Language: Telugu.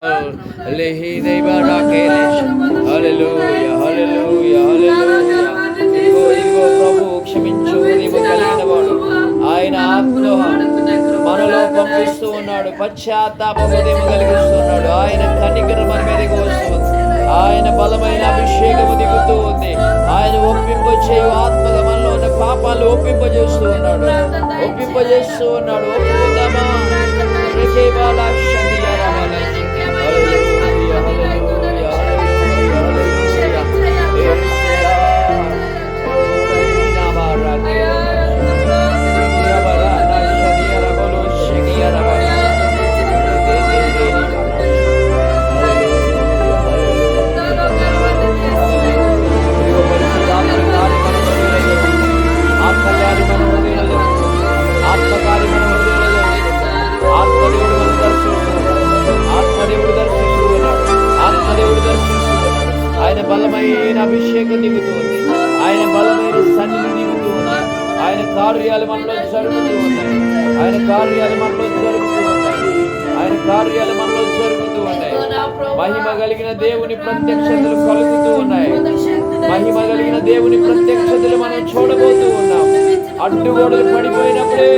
Lehine barakeresh. Hallelujah, hallelujah, hallelujah. ఇదిగో ఇగో ప్రభు క్షమించు నీవు కలిగిన వాడు ఆయన ఆత్మ మనలో పంపిస్తూ ఉన్నాడు. పశ్చాత్తాప కలిగిస్తున్నాడు. ఆయన కనికర మన మీదకి వస్తుంది. ఆయన బలమైన అభిషేకము దిగుతూ ఉంది. ఆయన ఒప్పింపచేయు ఆత్మగా మనలో ఉన్న పాపాలు ఒప్పింపజేస్తూ ఉన్నాడు. ఒప్పింపజేస్తూ ఉన్నాడు. బలమైన అభిషేకం దిగుతుంది. ఆయన బలమైన సన్నిధి దిగుతూ ఉంది ఆయన కార్యాలు మనలో జరుగుతూ ఉన్నాయి ఆయన కార్యాలు మనలో జరుగుతూ ఉన్నాయి ఆయన కార్యాలు మనలో జరుగుతూ ఉన్నాయి మహిమ కలిగిన దేవుని ప్రత్యక్షతలు కలుగుతూ ఉన్నాయి. మహిమ కలిగిన దేవుని ప్రత్యక్షతలు మనం చూడబోతూ ఉన్నాం. అడ్డుగోడలు పడిపోయినప్పుడే